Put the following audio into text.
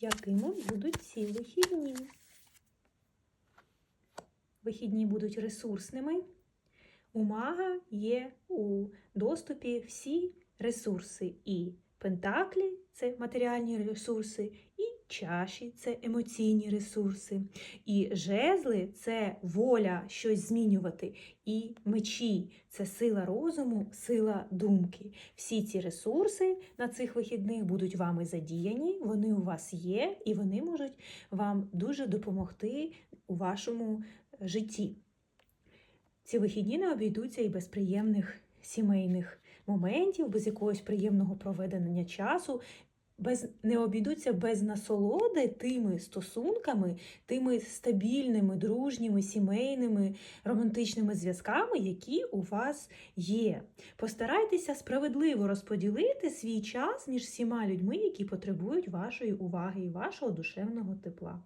якими будуть ці вихідні. Вихідні будуть ресурсними. У мага є у доступі всі ресурси. І пентаклі це матеріальні ресурси, і чаші це емоційні ресурси, і жезли це воля щось змінювати, і мечі це сила розуму, сила думки. Всі ці ресурси на цих вихідних будуть вами задіяні, вони у вас є, і вони можуть вам дуже допомогти у вашому житті. Ці вихідні не обійдуться і без приємних сімейних моментів, без якогось приємного проведення часу, без, не обійдуться без насолоди тими стосунками, тими стабільними, дружніми, сімейними, романтичними зв'язками, які у вас є. Постарайтеся справедливо розподілити свій час між всіма людьми, які потребують вашої уваги і вашого душевного тепла.